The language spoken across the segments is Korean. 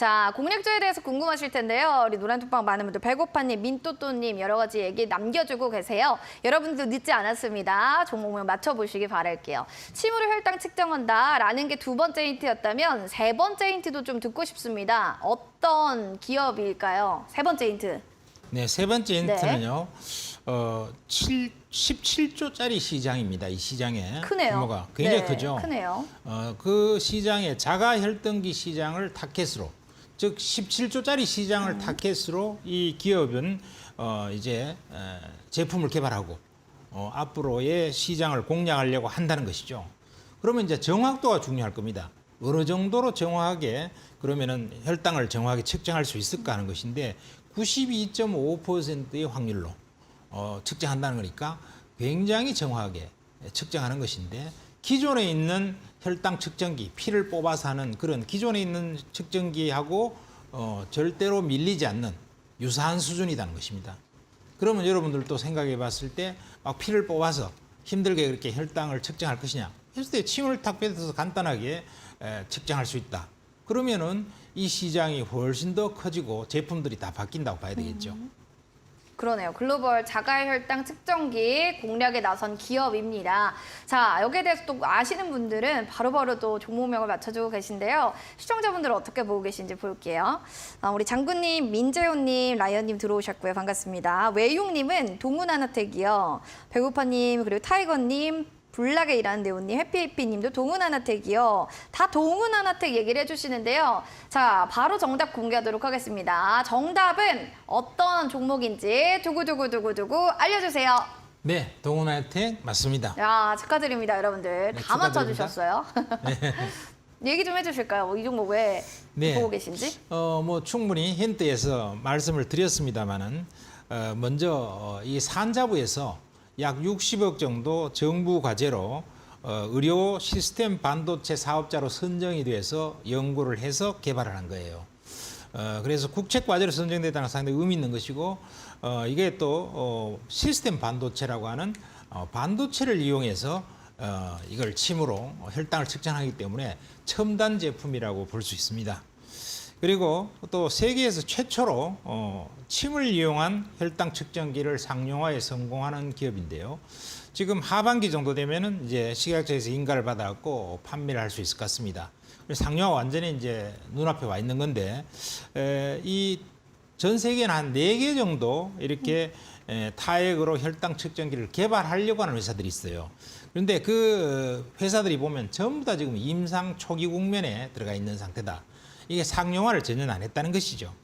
자, 공략조에 대해서 궁금하실 텐데요. 우리 노란톡방 많은 분들, 배고파님, 민또또님 여러 가지 얘기 남겨주고 계세요. 여러분도 늦지 않았습니다. 종목명 맞춰보시기 바랄게요. 침으로 혈당 측정한다라는 게 두 번째 힌트였다면 세 번째 힌트도 좀 듣고 싶습니다. 어떤 기업일까요? 세 번째 힌트. 네, 세 번째 힌트는요. 어, 7, 17조짜리 시장입니다. 이 시장에 크네요. 규모가 굉장히 네, 크죠. 크네요. 어, 그 시장의 자가 혈등기 시장을 타켓으로 즉 17조짜리 시장을 음. 타켓으로 이 기업은 어, 이제 에, 제품을 개발하고 어, 앞으로의 시장을 공략하려고 한다는 것이죠. 그러면 이제 정확도가 중요할 겁니다. 어느 정도로 정확하게 그러면은 혈당을 정확하게 측정할 수 있을까 하는 것인데 92.5%의 확률로 어, 측정한다는 거니까 굉장히 정확하게 측정하는 것인데 기존에 있는 혈당 측정기 피를 뽑아서 하는 그런 기존에 있는 측정기하고 어, 절대로 밀리지 않는 유사한 수준이라는 것입니다. 그러면 여러분들도 생각해 봤을 때 막 피를 뽑아서 힘들게 그렇게 혈당을 측정할 것이냐 했을 때 침을 탁 뱉어서 간단하게 에, 측정할 수 있다. 그러면은 이 시장이 훨씬 더 커지고 제품들이 다 바뀐다고 봐야 되겠죠. 그러네요. 글로벌 자가혈당 측정기 공략에 나선 기업입니다. 자, 여기에 대해서 또 아시는 분들은 바로바로 또 종목명을 맞춰주고 계신데요. 시청자분들은 어떻게 보고 계신지 볼게요. 아, 우리 장군님, 민재호님, 라이언님 들어오셨고요. 반갑습니다. 외용님은 동훈 하나택이요. 배고파님, 그리고 타이거님, 불나게 일하는 대우님, 해피해피님도 동훈하나택이요. 다 동훈하나택 얘기를 해주시는데요. 자, 바로 정답 공개하도록 하겠습니다. 정답은 어떤 종목인지 두구두구두구두구 알려주세요. 네, 동훈아이텍 맞습니다. 야, 축하드립니다, 여러분들. 네, 다 축하드립니다. 맞춰주셨어요. 얘기 좀 해주실까요? 뭐이 종목 왜 네. 보고 계신지? 어, 뭐 충분히 힌트에서 말씀을 드렸습니다만은 어, 먼저 어, 이 산자부에서 약 60억 정도 정부 과제로 어, 의료 시스템 반도체 사업자로 선정이 돼서 연구를 해서 개발을 한 거예요. 어, 그래서 국책 과제로 선정됐다는 건 상당히 의미 있는 것이고 어, 이게 또 어, 시스템 반도체라고 하는 어, 반도체를 이용해서 어, 이걸 침으로 혈당을 측정하기 때문에 첨단 제품이라고 볼 수 있습니다. 그리고 또 세계에서 최초로 어, 침을 이용한 혈당 측정기를 상용화에 성공하는 기업인데요. 지금 하반기 정도 되면은 이제 식약처에서 인가를 받아갖고 판매를 할 수 있을 것 같습니다. 상용화 완전히 이제 눈앞에 와 있는 건데 이 전 세계는 한 네 개 정도 이렇게 에, 타액으로 혈당 측정기를 개발하려고 하는 회사들이 있어요. 그런데 그 회사들이 보면 전부 다 지금 임상 초기 국면에 들어가 있는 상태다. 이게 상용화를 전혀 안 했다는 것이죠.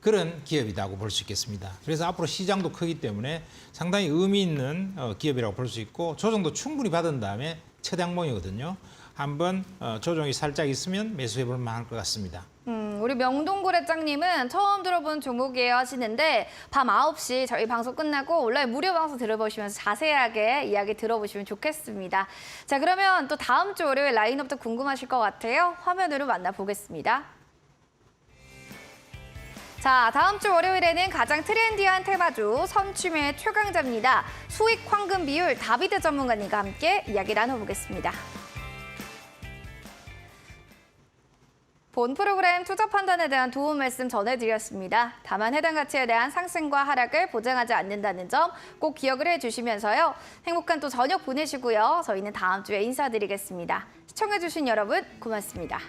그런 기업이라고 볼 수 있겠습니다. 그래서 앞으로 시장도 크기 때문에 상당히 의미 있는 어, 기업이라고 볼 수 있고 조정도 충분히 받은 다음에 첫 양봉이거든요. 한번 어, 조정이 살짝 있으면 매수해 볼 만할 것 같습니다. 음, 우리 명동고래장님은 처음 들어본 종목이에요 하시는데 밤 9시 저희 방송 끝나고 온라인 무료 방송 들어보시면서 자세하게 이야기 들어보시면 좋겠습니다. 자, 그러면 또 다음 주 월요일 라인업도 궁금하실 것 같아요. 화면으로 만나보겠습니다. 자, 다음 주 월요일에는 가장 트렌디한 테마주 선취매 최강자입니다. 수익 황금 비율 다비드 전문가님과 함께 이야기 나눠보겠습니다. 본 프로그램 투자 판단에 대한 도움 말씀 전해드렸습니다. 다만 해당 가치에 대한 상승과 하락을 보장하지 않는다는 점 꼭 기억을 해주시면서요. 행복한 또 저녁 보내시고요. 저희는 다음 주에 인사드리겠습니다. 시청해주신 여러분 고맙습니다.